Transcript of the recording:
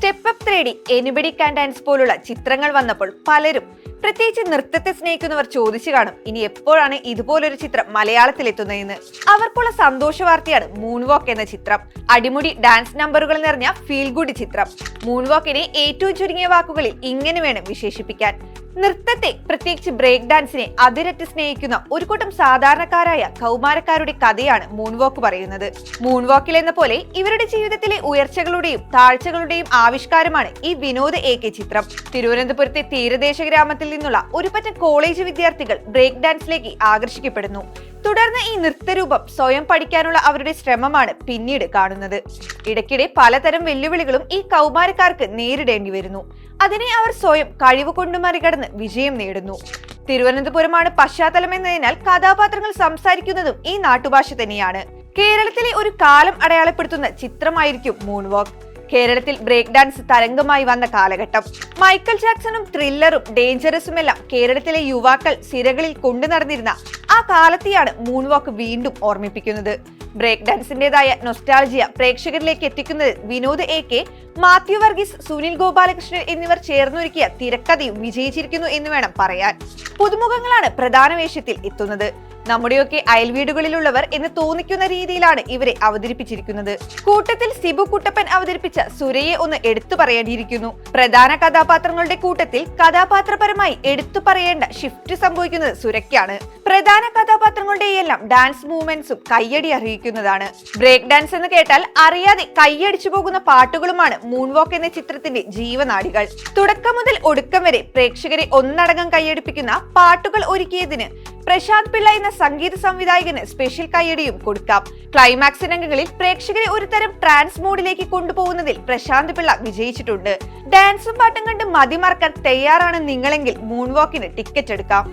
Step up three D anybody can dance പോലുള്ള ചിത്രങ്ങൾ വന്നപ്പോൾ പലരും പ്രത്യേകിച്ച് നൃത്തത്തെ സ്നേഹിക്കുന്നവർ ചോദിച്ചു കാണും ഇനി എപ്പോഴാണ് ഇതുപോലൊരു ചിത്രം മലയാളത്തിൽ എത്തുന്നതെന്ന് അവർക്കുള്ള സന്തോഷ വാർത്തയാണ് മൂൺ വാക്ക് എന്ന ചിത്രം. അടിമുടി ഡാൻസ് നമ്പറുകൾ നിറഞ്ഞ ഫീൽ ഗുഡ് ചിത്രം. മൂൺ വാക്കിനെ ഏറ്റവും ചുരുങ്ങിയ വാക്കുകളിൽ ഇങ്ങനെ വേണം വിശേഷിപ്പിക്കാൻ. നൃത്തത്തെ പ്രത്യേകിച്ച് ബ്രേക്ക് ഡാൻസിനെ അതിരറ്റ് സ്നേഹിക്കുന്ന ഒരു കൂട്ടം സാധാരണക്കാരായ കൗമാരക്കാരുടെ കഥയാണ് മൂൺവാക്ക് പറയുന്നത്. മൂൺവാക്കിൽ എന്ന പോലെ ഇവരുടെ ജീവിതത്തിലെ ഉയർച്ചകളുടെയും താഴ്ചകളുടെയും ആവിഷ്കാരമാണ് ഈ വിനോദ എ കെ ചിത്രം. തിരുവനന്തപുരത്തെ തീരദേശ ഗ്രാമത്തിൽ നിന്നുള്ള ഒരുപറ്റം കോളേജ് വിദ്യാർത്ഥികൾ ബ്രേക്ക് ഡാൻസിലേക്ക് ആകർഷിക്കപ്പെടുന്നു. തുടർന്ന് ഈ നൃത്തരൂപം സ്വയം പഠിക്കാനുള്ള അവരുടെ ശ്രമമാണ് പിന്നീട് കാണുന്നത്. ഇടയ്ക്കിടെ പലതരം വെല്ലുവിളികളും ഈ കൗമാരക്കാർക്ക് നേരിടേണ്ടി വരുന്നു. അതിനെ അവർ സ്വയം കഴിവ് കൊണ്ട് മറികടന്ന് വിജയം നേടുന്നു. തിരുവനന്തപുരമാണ് പശ്ചാത്തലം എന്നതിനാൽ കഥാപാത്രങ്ങൾ സംസാരിക്കുന്നതും ഈ നാട്ടുഭാഷ തന്നെയാണ്. കേരളത്തിലെ ഒരു കാലം അടയാളപ്പെടുത്തുന്ന ചിത്രമായിരിക്കും മൂൺ വാക്ക് കേരളത്തിൽ ബ്രേക്ക് ഡാൻസ് തരംഗമായി വന്ന കാലഘട്ടം. മൈക്കൽ ജാക്സണും ത്രില്ലറും ഡേഞ്ചറസുമെല്ലാം കേരളത്തിലെ യുവാക്കൾ സിരകളിൽ കൊണ്ടു നടന്നിരുന്ന ആ കാലത്തെയാണ് മൂൺ വാക്ക് വീണ്ടും ഓർമ്മിപ്പിക്കുന്നത്. ബ്രേക്ക് ഡാൻസിന്റേതായ നൊസ്റ്റാൾജിയ പ്രേക്ഷകരിലേക്ക് എത്തിക്കുന്നത് വിനോദ് എ കെ മാത്യു വർഗീസ് സുനിൽ ഗോപാലകൃഷ്ണൻ എന്നിവർ ചേർന്നൊരുക്കിയ തിരക്കഥയും വിജയിച്ചിരിക്കുന്നു എന്ന് വേണം പറയാൻ. പുതുമുഖങ്ങളാണ് പ്രധാന വേഷത്തിൽ എത്തുന്നത്. നമ്മുടെയൊക്കെ അയൽവീടുകളിലുള്ളവർ എന്ന് തോന്നിക്കുന്ന രീതിയിലാണ് ഇവരെ അവതരിപ്പിച്ചിരിക്കുന്നത്. കൂട്ടത്തിൽ സിബു കുട്ടപ്പൻ അവതരിപ്പിച്ച സുരയെ ഒന്ന് എടുത്തു പറയേണ്ടിയിരിക്കുന്നു. പ്രധാന കഥാപാത്രങ്ങളുടെ കൂട്ടത്തിൽ കഥാപാത്രപരമായി എടുത്തു പറയേണ്ട ഷിഫ്റ്റ് സംഭവിക്കുന്നത് സുരയ്ക്കാണ്. പ്രധാന കഥാപാത്രങ്ങളുടെയെല്ലാം ഡാൻസ് മൂവ്മെന്റ്സും കയ്യടി അറിയിക്കുന്നതാണ്. ബ്രേക്ക് ഡാൻസ് എന്ന് കേട്ടാൽ അറിയാതെ കയ്യടിച്ചു പോകുന്ന പാട്ടുകളുമാണ് മൂൺ വോക്ക് എന്ന ചിത്രത്തിന്റെ ജീവനാടികൾ. തുടക്കം മുതൽ ഒടുക്കം വരെ പ്രേക്ഷകരെ ഒന്നടങ്കം കൈയടിപ്പിക്കുന്ന പാട്ടുകൾ ഒരുക്കിയതിന് പ്രശാന്ത് പിള്ള എന്ന സംഗീത സംവിധായകന് സ്പെഷ്യൽ കൈയടിയും കൊടുക്കാം. ക്ലൈമാക്സ് രംഗങ്ങളിൽ പ്രേക്ഷകരെ ഒരു തരം ട്രാൻസ് മോഡിലേക്ക് കൊണ്ടുപോകുന്നതിൽ പ്രശാന്ത് പിള്ള വിജയിച്ചിട്ടുണ്ട്. ഡാൻസും പാട്ടും കണ്ട് മതിമറക്കാൻ തയ്യാറാണ് നിങ്ങളെങ്കിൽ മൂൺ വാക്കിന് ടിക്കറ്റ് എടുക്കാം.